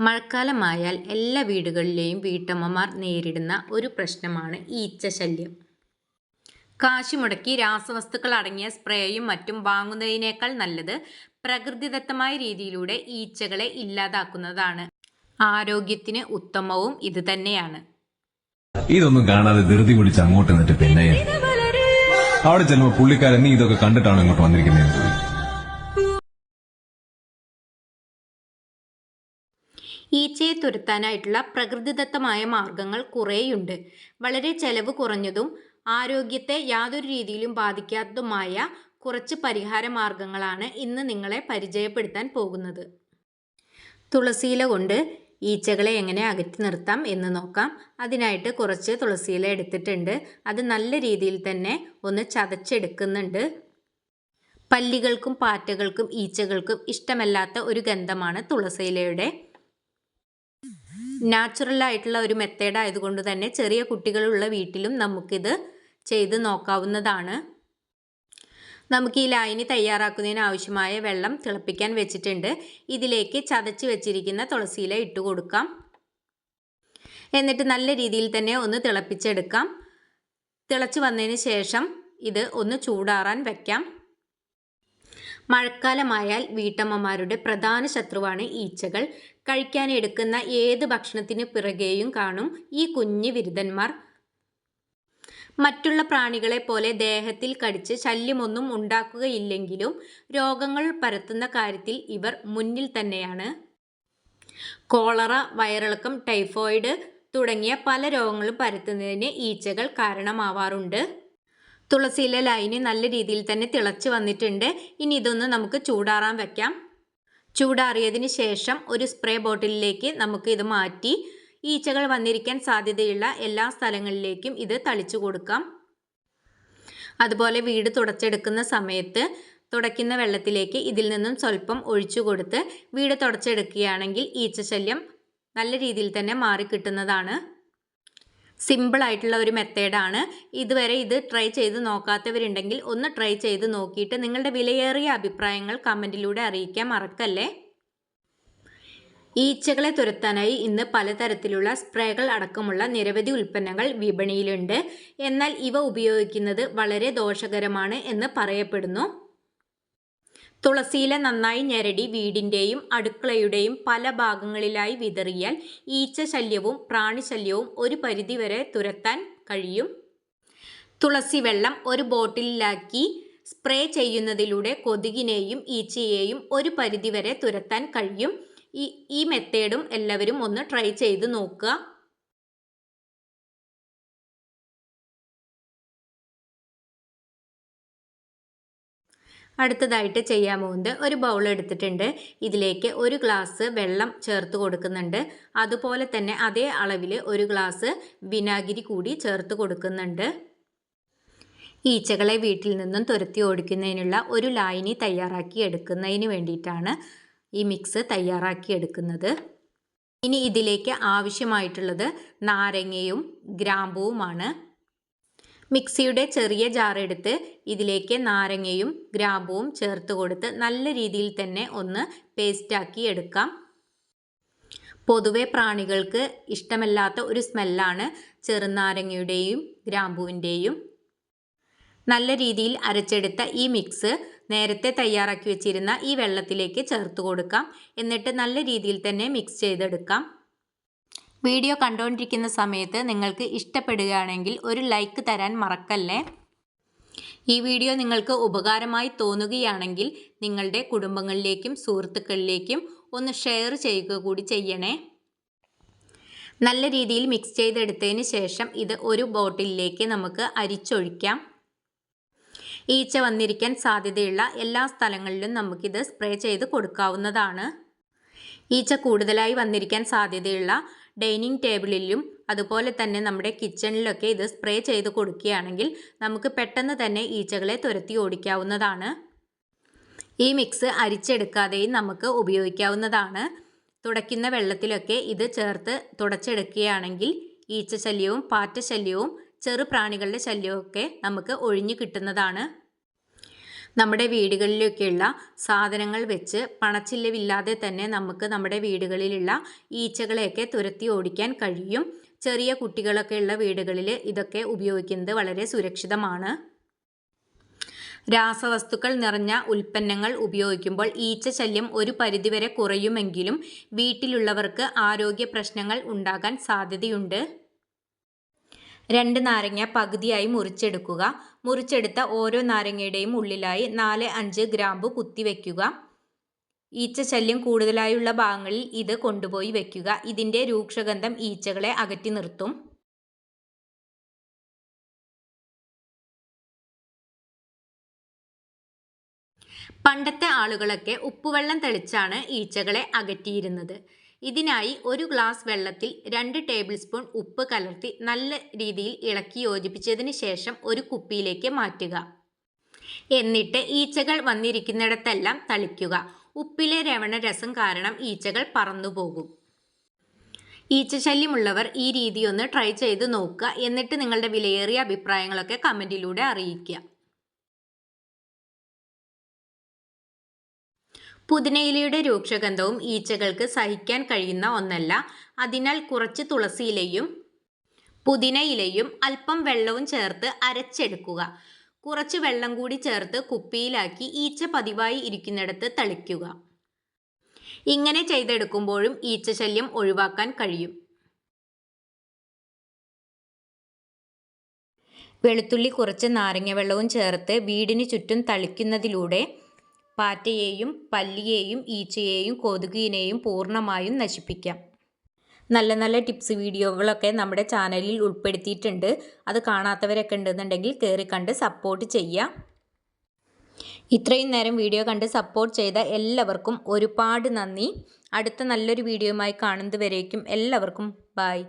മഴക്കാലമായാൽ എല്ലാ വീടുകളിലെയും വീട്ടമ്മമാർ നേരിടുന്ന ഒരു പ്രശ്നമാണ് ഈച്ച ശല്യം. കാശ് മുടക്കി രാസവസ്തുക്കൾ അടങ്ങിയ സ്പ്രേയും മറ്റും വാങ്ങുന്നതിനേക്കാൾ നല്ലത് പ്രകൃതിദത്തമായ രീതിയിലൂടെ ഈച്ചകളെ ഇല്ലാതാക്കുന്നതാണ്. ആരോഗ്യത്തിന് ഉത്തമവും ഇത് തന്നെയാണ്. ഇതൊന്നും കാണാതെ ധൃതി പിടിച്ച് അങ്ങോട്ട് നിന്നിട്ട് പിന്നെ. അവിടെ ചെല്ലുമ്പോൾ പുള്ളിക്കാരൻ നീ ഇതൊക്കെ കണ്ടിട്ടാണ് ഇങ്ങോട്ട് വന്നിരിക്കുന്നത്? ഈച്ചയെ തുരത്താനായിട്ടുള്ള പ്രകൃതിദത്തമായ മാർഗങ്ങൾ കുറേയുണ്ട്. വളരെ ചെലവ് കുറഞ്ഞതും ആരോഗ്യത്തെ യാതൊരു രീതിയിലും ബാധിക്കാത്തതുമായ കുറച്ച് പരിഹാര മാർഗങ്ങളാണ് ഇന്ന് നിങ്ങളെ പരിചയപ്പെടുത്താൻ പോകുന്നത്. തുളസിയില കൊണ്ട് ഈച്ചകളെ എങ്ങനെ അകറ്റി നിർത്താം എന്ന് നോക്കാം. അതിനായിട്ട് കുറച്ച് തുളസിയില എടുത്തിട്ടുണ്ട്. അത് നല്ല രീതിയിൽ തന്നെ ഒന്ന് ചതച്ചെടുക്കുന്നുണ്ട്. പല്ലികൾക്കും പാറ്റകൾക്കും ഈച്ചകൾക്കും ഇഷ്ടമല്ലാത്ത ഒരു ഗന്ധമാണ് തുളസിയിലയുടെ നാച്ചുറൽ ആയിട്ടുള്ള ഒരു മെത്തേഡ് ആയതുകൊണ്ട് തന്നെ ചെറിയ കുട്ടികളുള്ള വീട്ടിലും നമുക്കിത് ചെയ്ത് നോക്കാവുന്നതാണ്. നമുക്ക് ഈ ലായനി തയ്യാറാക്കുന്നതിന് ആവശ്യമായ വെള്ളം തിളപ്പിക്കാൻ വെച്ചിട്ടുണ്ട്. ഇതിലേക്ക് ചതച്ച് വെച്ചിരിക്കുന്ന തുളസിയില ഇട്ട് കൊടുക്കാം. എന്നിട്ട് നല്ല രീതിയിൽ തന്നെ ഒന്ന് തിളപ്പിച്ചെടുക്കാം. തിളച്ച് വന്നതിന് ശേഷം ഇത് ഒന്ന് ചൂടാറാൻ വയ്ക്കാം മഴക്കാലമായാൽ വീട്ടമ്മമാരുടെ പ്രധാന ശത്രുവാണ് ഈച്ചകൾ. കഴിക്കാൻ എടുക്കുന്ന ഏത് ഭക്ഷണത്തിന് പിറകെയും കാണും ഈ കുഞ്ഞു വിരുദ്ധന്മാർ. മറ്റുള്ള പ്രാണികളെ പോലെ ദേഹത്തിൽ കടിച്ച് ശല്യമൊന്നും ഉണ്ടാക്കുകയില്ലെങ്കിലും രോഗങ്ങൾ പരത്തുന്ന കാര്യത്തിൽ ഇവർ മുന്നിൽ തന്നെയാണ്. കോളറ വയറിളക്കം ടൈഫോയിഡ് തുടങ്ങിയ പല രോഗങ്ങളും പരത്തുന്നതിന് ഈച്ചകൾ കാരണമാവാറുണ്ട്. തുളസിയിലെ ലൈന് നല്ല രീതിയിൽ തന്നെ തിളച്ച് വന്നിട്ടുണ്ട്. ഇനി ഇതൊന്ന് നമുക്ക് ചൂടാറാൻ വെക്കാം. ചൂടാറിയതിന് ശേഷം ഒരു സ്പ്രേ ബോട്ടിലിലേക്ക് നമുക്ക് ഇത് മാറ്റി ഈച്ചകൾ വന്നിരിക്കാൻ സാധ്യതയുള്ള എല്ലാ സ്ഥലങ്ങളിലേക്കും ഇത് തളിച്ചു കൊടുക്കാം. അതുപോലെ വീട് തുടച്ചെടുക്കുന്ന സമയത്ത് തുടയ്ക്കുന്ന വെള്ളത്തിലേക്ക് ഇതിൽ നിന്നും സ്വല്പം ഒഴിച്ചു കൊടുത്ത് വീട് തുടച്ചെടുക്കുകയാണെങ്കിൽ ഈച്ചശല്യം നല്ല രീതിയിൽ തന്നെ മാറിക്കിട്ടുന്നതാണ് സിമ്പിൾ ആയിട്ടുള്ള ഒരു മെത്തേഡാണ് ഇതുവരെ ഇത് ട്രൈ ചെയ്ത് നോക്കാത്തവരുണ്ടെങ്കിൽ ഒന്ന് ട്രൈ ചെയ്ത് നോക്കിയിട്ട് നിങ്ങളുടെ വിലയേറിയ അഭിപ്രായങ്ങൾ കമന്റിലൂടെ അറിയിക്കാൻ മറക്കല്ലേ? ഈച്ചകളെ തുരത്താനായി ഇന്ന് പലതരത്തിലുള്ള സ്പ്രേകൾ അടക്കമുള്ള നിരവധി ഉൽപ്പന്നങ്ങൾ വിപണിയിലുണ്ട്. എന്നാൽ ഇവ ഉപയോഗിക്കുന്നത് വളരെ ദോഷകരമാണ് എന്ന് പറയപ്പെടുന്നു. തുളസിയില നന്നായി ഞെരടി വീടിന്റെയും അടുക്കളയുടെയും പല ഭാഗങ്ങളിലായി വിതറിയാൽ ഈച്ച ശല്യവും പ്രാണിശല്യവും ഒരു പരിധിവരെ തുരത്താൻ കഴിയും. തുളസി വെള്ളം ഒരു ബോട്ടിലാക്കി സ്പ്രേ ചെയ്യുന്നതിലൂടെ കൊതുകിനെയും ഈച്ചയെയും ഒരു പരിധിവരെ തുരത്താൻ കഴിയും. ഈ ഈ മെത്തേഡും എല്ലാവരും ഒന്ന് ട്രൈ ചെയ്ത് നോക്കുക. അടുത്തതായിട്ട് ചെയ്യാൻ പോകുന്നത് ഒരു ബൗൾ എടുത്തിട്ടുണ്ട്. ഇതിലേക്ക് ഒരു ഗ്ലാസ് വെള്ളം ചേർത്ത് കൊടുക്കുന്നുണ്ട്. അതുപോലെ തന്നെ അതേ അളവിൽ ഒരു ഗ്ലാസ് വിനാഗിരി കൂടി ചേർത്ത് കൊടുക്കുന്നുണ്ട്. ഈച്ചകളെ വീട്ടിൽ നിന്നും തുരത്തി ഓടിക്കുന്നതിനുള്ള ഒരു ലായനി തയ്യാറാക്കി എടുക്കുന്നതിന് വേണ്ടിയിട്ടാണ് ഈ മിക്സ് തയ്യാറാക്കി എടുക്കുന്നത്. ഇനി ഇതിലേക്ക് ആവശ്യമായിട്ടുള്ളത് നാരങ്ങയും ഗ്രാമ്പുവുമാണ്. മിക്സിയുടെ ചെറിയ ജാറെടുത്ത് ഇതിലേക്ക് നാരങ്ങയും ഗ്രാമ്പുവും ചേർത്ത് കൊടുത്ത് നല്ല രീതിയിൽ തന്നെ ഒന്ന് പേസ്റ്റാക്കി എടുക്കാം. പൊതുവെ പ്രാണികൾക്ക് ഇഷ്ടമല്ലാത്ത ഒരു സ്മെല്ലാണ് ചെറുനാരങ്ങയുടെയും ഗ്രാമ്പുവിന്റെയും. നല്ല രീതിയിൽ അരച്ചെടുത്ത ഈ മിക്സ് നേരത്തെ തയ്യാറാക്കി വെച്ചിരുന്ന ഈ വെള്ളത്തിലേക്ക് ചേർത്ത് കൊടുക്കാം. എന്നിട്ട് നല്ല രീതിയിൽ തന്നെ മിക്സ് ചെയ്തെടുക്കാം. വീഡിയോ കണ്ടുകൊണ്ടിരിക്കുന്ന സമയത്ത് നിങ്ങൾക്ക് ഇഷ്ടപ്പെടുകയാണെങ്കിൽ ഒരു ലൈക്ക് തരാൻ മറക്കല്ലേ? ഈ വീഡിയോ നിങ്ങൾക്ക് ഉപകാരമായി തോന്നുകയാണെങ്കിൽ നിങ്ങളുടെ കുടുംബങ്ങളിലേക്കും സുഹൃത്തുക്കളിലേക്കും ഒന്ന് ഷെയർ ചെയ്യുക കൂടി ചെയ്യണേ. നല്ല രീതിയിൽ മിക്സ് ചെയ്തെടുത്തതിന് ശേഷം ഇത് ഒരു ബോട്ടിലേക്ക് നമുക്ക് അരിച്ചൊഴിക്കാം. ഈച്ച വന്നിരിക്കാൻ സാധ്യതയുള്ള എല്ലാ സ്ഥലങ്ങളിലും നമുക്കിത് സ്പ്രേ ചെയ്ത് കൊടുക്കാവുന്നതാണ്. ഈച്ച കൂടുതലായി വന്നിരിക്കാൻ സാധ്യതയുള്ള ഡൈനിങ് ടേബിളിലും അതുപോലെ തന്നെ നമ്മുടെ കിച്ചണിലൊക്കെ ഇത് സ്പ്രേ ചെയ്ത് കൊടുക്കുകയാണെങ്കിൽ നമുക്ക് പെട്ടെന്ന് തന്നെ ഈച്ചകളെ തുരത്തി ഓടിക്കാവുന്നതാണ്. ഈ മിക്സ് അരിച്ചെടുക്കാതെയും നമുക്ക് ഉപയോഗിക്കാവുന്നതാണ്. തുടയ്ക്കുന്ന വെള്ളത്തിലൊക്കെ ഇത് ചേർത്ത് തുടച്ചെടുക്കുകയാണെങ്കിൽ ഈച്ച ശല്യവും പാറ്റ ശല്യവും ചെറു പ്രാണികളുടെ ശല്യമൊക്കെ നമുക്ക് ഒഴിഞ്ഞു കിട്ടുന്നതാണ്. നമ്മുടെ വീടുകളിലൊക്കെയുള്ള സാധനങ്ങൾ വെച്ച് പണച്ചില്ലവില്ലാതെ തന്നെ നമുക്ക് നമ്മുടെ വീടുകളിലുള്ള ഈച്ചകളെയൊക്കെ തുരത്തി ഓടിക്കാൻ കഴിയും. ചെറിയ കുട്ടികളൊക്കെ ഉള്ള വീടുകളിൽ ഇതൊക്കെ ഉപയോഗിക്കുന്നത് വളരെ സുരക്ഷിതമാണ്. രാസവസ്തുക്കൾ നിറഞ്ഞ ഉൽപ്പന്നങ്ങൾ ഉപയോഗിക്കുമ്പോൾ ഈച്ച ശല്യം ഒരു പരിധിവരെ കുറയുമെങ്കിലും വീട്ടിലുള്ളവർക്ക് ആരോഗ്യ പ്രശ്നങ്ങൾ ഉണ്ടാകാൻ സാധ്യതയുണ്ട്. രണ്ട് നാരങ്ങ പകുതിയായി മുറിച്ചെടുക്കുക. മുറിച്ചെടുത്ത ഓരോ നാരങ്ങയുടെയും ഉള്ളിലായി നാല് അഞ്ച് ഗ്രാമ്പു കുത്തിവെക്കുക ഈച്ച ശല്യം കൂടുതലായുള്ള ഭാഗങ്ങളിൽ ഇത് കൊണ്ടുപോയി വെക്കുക. ഇതിന്റെ രൂക്ഷഗന്ധം ഈച്ചകളെ അകറ്റി നിർത്തും. പണ്ടത്തെ ആളുകളൊക്കെ ഉപ്പുവെള്ളം തെളിച്ചാണ് ഈച്ചകളെ അകറ്റിയിരുന്നത്. ഇതിനായി ഒരു ഗ്ലാസ് വെള്ളത്തിൽ രണ്ട് ടേബിൾ സ്പൂൺ ഉപ്പ് കലർത്തി നല്ല രീതിയിൽ ഇളക്കി യോജിപ്പിച്ചതിന് ശേഷം ഒരു കുപ്പിയിലേക്ക് മാറ്റുക. എന്നിട്ട് ഈച്ചകൾ വന്നിരിക്കുന്നിടത്തെല്ലാം തളിക്കുക. ഉപ്പിലെ രവണ രസം കാരണം ഈച്ചകൾ പറന്നുപോകും ഈച്ചശല്യമുള്ളവർ ഈ രീതി ഒന്ന് ട്രൈ ചെയ്ത് നോക്കുക. എന്നിട്ട് നിങ്ങളുടെ വിലയേറിയ അഭിപ്രായങ്ങളൊക്കെ കമന്റിലൂടെ അറിയിക്കുക. പുതിനയിലയുടെ രൂക്ഷഗന്ധവും ഈച്ചകൾക്ക് സഹിക്കാൻ കഴിയുന്ന ഒന്നല്ല. അതിനാൽ കുറച്ച് തുളസിയിലയും പുതിനയിലയും അല്പം വെള്ളവും ചേർത്ത് അരച്ചെടുക്കുക. കുറച്ച് വെള്ളം കൂടി ചേർത്ത് കുപ്പിയിലാക്കി ഈച്ച പതിവായി ഇരിക്കുന്നിടത്ത് തളിക്കുക. ഇങ്ങനെ ചെയ്തെടുക്കുമ്പോഴും ഈച്ച ശല്യം ഒഴിവാക്കാൻ കഴിയും. വെളുത്തുള്ളി കുറച്ച് നാരങ്ങ വെള്ളവും ചേർത്ത് വീടിന് ചുറ്റും തളിക്കുന്നതിലൂടെ പാറ്റയെയും പല്ലിയെയും ഈച്ചയെയും കൊതുകിനെയും പൂർണമായും നശിപ്പിക്കാം. നല്ല നല്ല ടിപ്സ് വീഡിയോകളൊക്കെ നമ്മുടെ ചാനലിൽ ഉൾപ്പെടുത്തിയിട്ടുണ്ട്. അത് കാണാത്തവരൊക്കെ ഉണ്ടെന്നുണ്ടെങ്കിൽ കയറി കണ്ട് സപ്പോർട്ട് ചെയ്യാം. ഇത്രയും നേരം വീഡിയോ കണ്ട് സപ്പോർട്ട് ചെയ്ത എല്ലാവർക്കും ഒരുപാട് നന്ദി. അടുത്ത നല്ലൊരു വീഡിയോയുമായി കാണുന്നത് വരേക്കും എല്ലാവർക്കും ബായ്